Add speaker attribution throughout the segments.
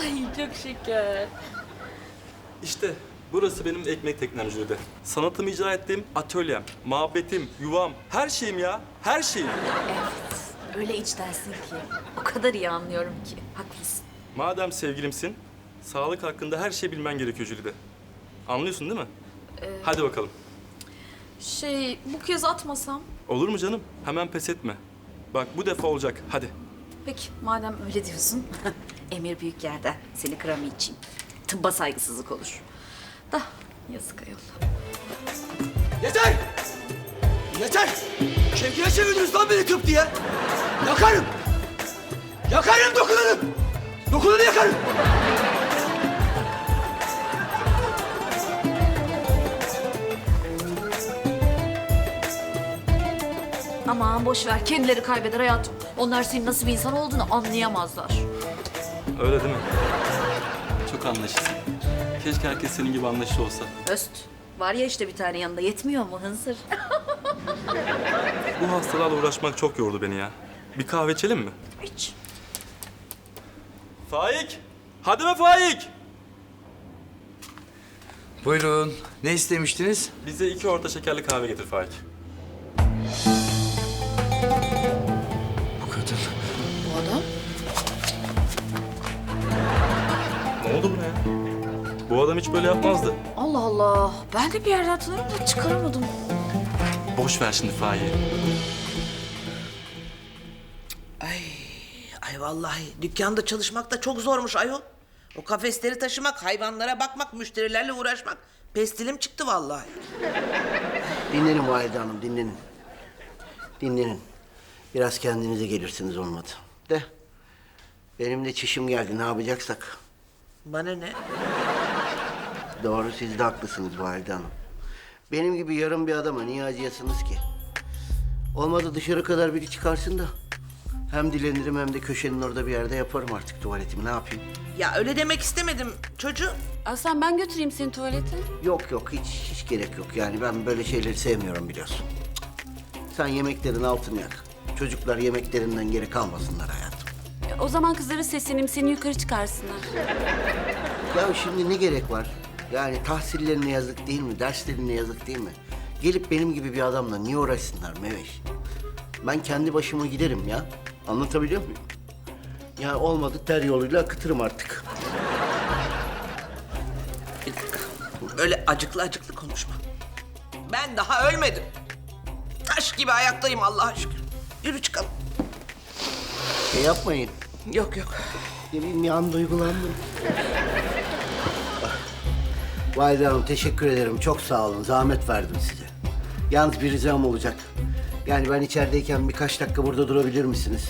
Speaker 1: Ay çok şeker.
Speaker 2: İşte burası benim ekmek teknem Jülide. Sanatımı icra ettiğim atölyem, muhabbetim, yuvam, her şeyim ya. Her şeyim.
Speaker 1: Öyle içtensin ki. O kadar iyi anlıyorum ki. Haklısın.
Speaker 2: Madem sevgilimsin, sağlık hakkında her şeyi bilmen gerekiyor Jülide. Anlıyorsun değil mi? Hadi bakalım.
Speaker 1: Şey bu kez atmasam.
Speaker 2: Olur mu canım? Hemen pes etme. Bak bu defa olacak. Hadi.
Speaker 1: Peki madem öyle diyorsun. Emir büyük yerden seni kıramayacağım. Tıbba saygısızlık olur. Da yazık ayol.
Speaker 3: Yeter! Yeter! Şevki'ye çevirdiniz lan beni tıp diye. Yakarım! Yakarım dokunanı! Dokunanı yakarım!
Speaker 1: Aman boş ver kendileri kaybeder hayatım. Onlar senin nasıl bir insan olduğunu anlayamazlar.
Speaker 2: Öyle değil mi? Çok anlaşılsın. Keşke herkes senin gibi anlaşılı olsa.
Speaker 1: Öst. Var ya işte bir tane yanında yetmiyor mu hınzır?
Speaker 2: Bu hastalarla uğraşmak çok yordu beni ya. Bir kahve içelim mi?
Speaker 1: Hiç.
Speaker 2: Faik! Hadi be Faik!
Speaker 3: Buyurun. Ne istemiştiniz?
Speaker 2: Bize iki orta şekerli kahve getir Faik.
Speaker 3: Bu
Speaker 1: adam
Speaker 2: hiç böyle yapmazdı.
Speaker 1: Allah Allah. Ben de bir yerden tanıyorum da çıkaramadım.
Speaker 2: Boş ver şimdi Faik'i.
Speaker 4: Ay, ay vallahi dükkanda çalışmak da çok zormuş ayol. O kafesleri taşımak, hayvanlara bakmak, müşterilerle uğraşmak. Pestilim çıktı vallahi.
Speaker 5: Dinlenin Valide Hanım, dinlenin. Dinlenin. Biraz kendinize gelirsiniz olmadı. De. Benim de çişim geldi, ne yapacaksak.
Speaker 4: Bana ne?
Speaker 5: Doğru, siz de haklısınız Valide Hanım. Benim gibi yarım bir adama niye acıyasınız ki? Olmadı dışarı kadar biri çıkarsın da. Hem dilenirim hem de köşenin orada bir yerde yaparım artık tuvaletimi, ne yapayım?
Speaker 4: Ya öyle demek istemedim çocuğum.
Speaker 1: Aslan ben götüreyim seni tuvalete.
Speaker 5: Yok yok, hiç, hiç gerek yok. Yani ben böyle şeyleri sevmiyorum biliyorsun. Sen yemeklerin altını yak. Çocuklar yemeklerinden geri kalmasınlar hayatım.
Speaker 6: O zaman kızlara sesleneyim seni yukarı çıkarsınlar.
Speaker 5: Ya şimdi ne gerek var? Yani tahsillerine yazık değil mi? Derslerine yazık değil mi? Gelip benim gibi bir adamla niye uğraşsınlar Meveş? Ben kendi başıma giderim ya. Anlatabiliyor muyum? Yani olmadı ter yoluyla akıtırım artık.
Speaker 4: Bir dakika. Öyle acıklı acıklı konuşma. Ben daha ölmedim. Taş gibi ayaktayım Allah'a şükür. Yürü çıkalım.
Speaker 5: E yapmayın.
Speaker 4: Yok yok.
Speaker 5: Ne bileyim bir an duygulandım. Valide Hanım teşekkür ederim. Çok sağ olun. Zahmet verdim size. Yalnız bir ricam olacak. Yani ben içerideyken birkaç dakika burada durabilir misiniz?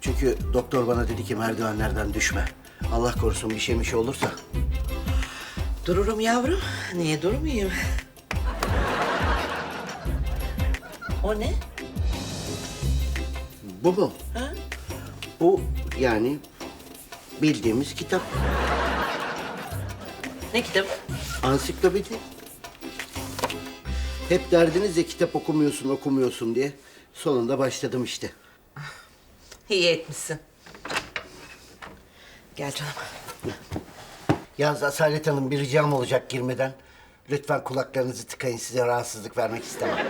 Speaker 5: Çünkü doktor bana dedi ki merdivenlerden düşme. Allah korusun bir şey bir şey olursa.
Speaker 4: Dururum yavrum. Niye durmayayım? O ne?
Speaker 5: Bu mu?
Speaker 4: Ha?
Speaker 5: Bu yani bildiğimiz kitap.
Speaker 4: Ne kitap?
Speaker 5: Ansiklopedi. Hep derdiniz ya kitap okumuyorsun okumuyorsun diye. Sonunda başladım işte.
Speaker 4: İyi etmişsin. Gel canım.
Speaker 5: Yalnız Asalet Hanım bir ricam olacak girmeden. Lütfen kulaklarınızı tıkayın size rahatsızlık vermek istemem.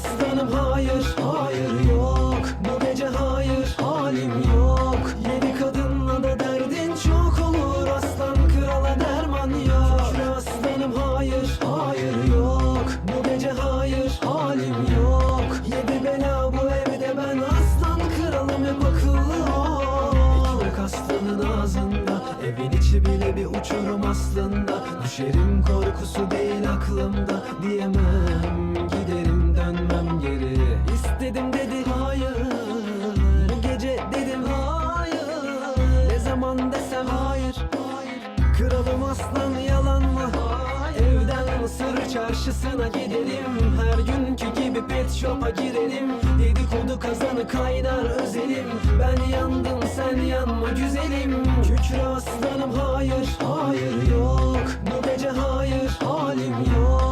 Speaker 7: Aslanım hayır, hayır yok. Bu gece hayır, halim yok. Yedi kadınla da derdin çok olur. Aslan krala derman yok. Aslanım hayır, hayır yok. Bu gece hayır, halim yok. Yedi bela bu evde ben aslan kralım hep akıllı ol. Aslanın ağzında Evin içi bile bir uçurum aslında. Düşerim korkusu değil aklımda Mısır çarşısına gidelim. Her günkü gibi pet shop'a girelim. Dedikodu kazanı kaynar özelim. Ben yandım sen yanma güzelim. Kükre aslanım hayır hayır yok. Bu gece hayır halim yok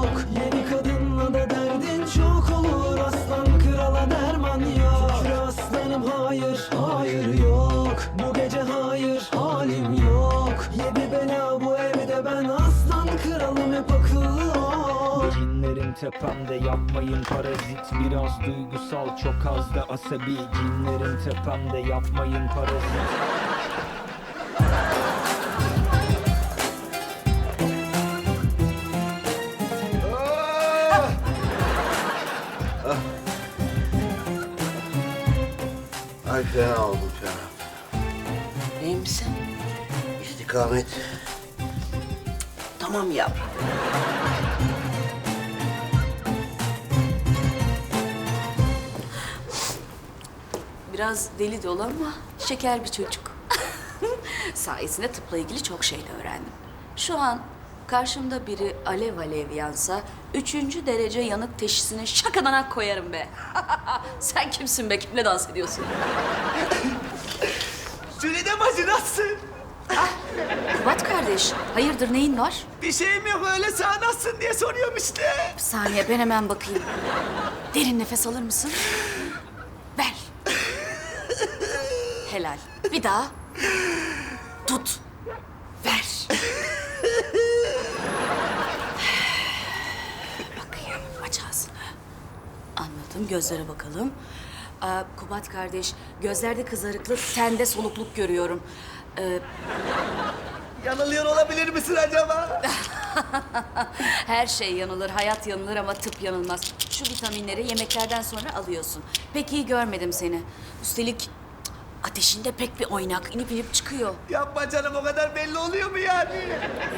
Speaker 7: tepemde yapmayın parazit Biraz duygusal çok az da asabi Cinlerim tepemde yapmayın parazit
Speaker 5: Ay fena oldum fena.
Speaker 4: İyi misin?
Speaker 5: İstikamet.
Speaker 4: Tamam yavrum.
Speaker 6: Biraz deli dolu ama şeker bir çocuk. Sayesinde tıpla ilgili çok şey de öğrendim. Şu an karşımda biri alev alev yansa üçüncü derece yanık teşhisine şakadanak koyarım be. Sen kimsin be? Kimle dans ediyorsun?
Speaker 3: Sülide bacı nasılsın?
Speaker 1: Kubat kardeş, hayırdır neyin var?
Speaker 3: Bir şeyim yok öyle sağ nasılsın diye soruyorum işte.
Speaker 1: Bir saniye ben hemen bakayım. Derin nefes alır mısın? Ver. Helal. Bir daha. Tut. Ver. Bakayım. Aç ağzını. Anladım. Gözlere bakalım. Aa, Kubat kardeş, gözlerde kızarıklık, tende solukluk görüyorum. Ee,
Speaker 3: Yanılıyor olabilir misin acaba?
Speaker 1: Her şey yanılır, hayat yanılır ama tıp yanılmaz. Şu vitaminleri yemeklerden sonra alıyorsun. Pek iyi görmedim seni. Üstelik ateşinde pek bir oynak, inip inip çıkıyor.
Speaker 3: Yapma canım o kadar belli oluyor mu yani?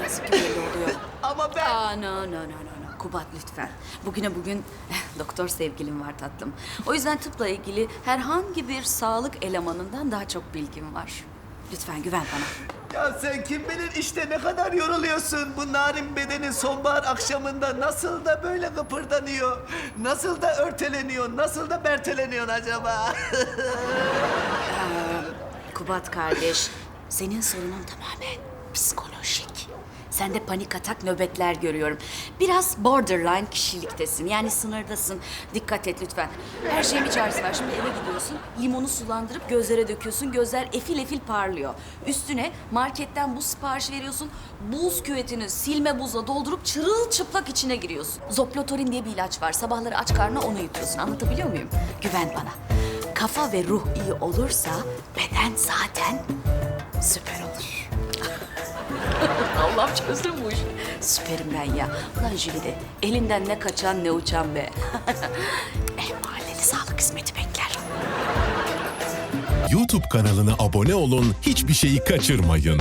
Speaker 1: Yazık ki belli oluyor.
Speaker 3: Ama ben...
Speaker 1: Aa, no, no, no, no, no. Kubat lütfen. Bugüne bugün doktor sevgilim var tatlım. O yüzden tıpla ilgili herhangi bir sağlık elemanından daha çok bilgim var. Lütfen güven bana.
Speaker 3: Ya sen kim bilir işte ne kadar yoruluyorsun. Bu narin bedenin sonbahar akşamında nasıl da böyle kıpırdanıyor. Nasıl da örteleniyor, nasıl da berteleniyor acaba?
Speaker 1: Kubat kardeş, senin sorunun tamamen psikolojik. Sende panik atak nöbetler görüyorum. Biraz borderline kişiliktesin. Yani sınırdasın. Dikkat et lütfen. Her şeyin bir çaresi var. Şimdi eve gidiyorsun. Limonu sulandırıp gözlere döküyorsun. Gözler efil efil parlıyor. Üstüne marketten buz siparişi veriyorsun. Buz küvetini silme buzla doldurup çırılçıplak içine giriyorsun. Zoplotorin diye bir ilaç var. Sabahları aç karnına onu yutuyorsun. Anlatabiliyor muyum? Güven bana. Kafa ve ruh iyi olursa beden zaten süper olur. Allah'ım çözdüm bu işi. Süperim ben ya. Ulan Jülide, elinden ne kaçan ne uçan be. eh mahalleli sağlık hizmeti bekler.
Speaker 8: YouTube kanalına abone olun, hiçbir şeyi kaçırmayın.